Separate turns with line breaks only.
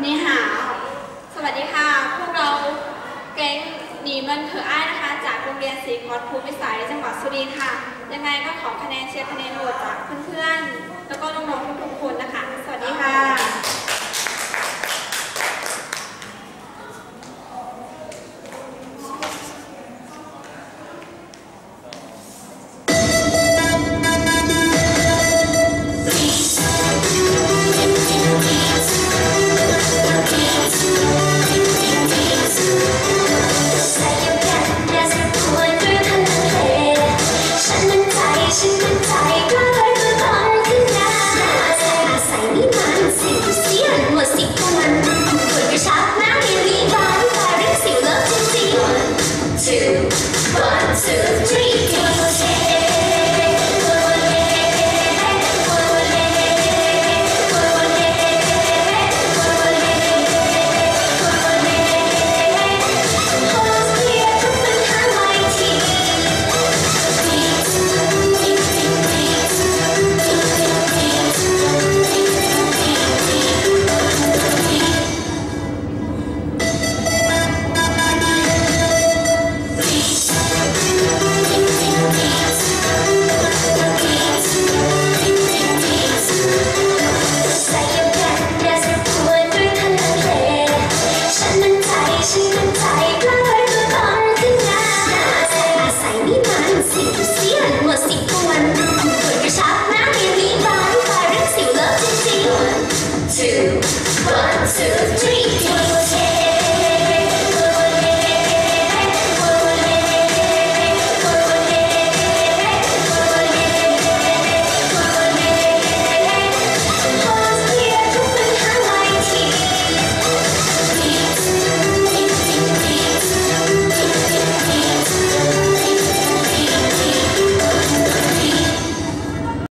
นี่หาสวัสดีค่ะ พวกเราแก๊งหนีมันเถออ้นะคะ จากโรงเรียนศรีคอดภูมิสายจังหวัดสุรินทร์ค่ะ ยังไงก็ขอคะแนนเชียร์คะแนนโหวตจากเพื่อนๆ แล้วก็
โรง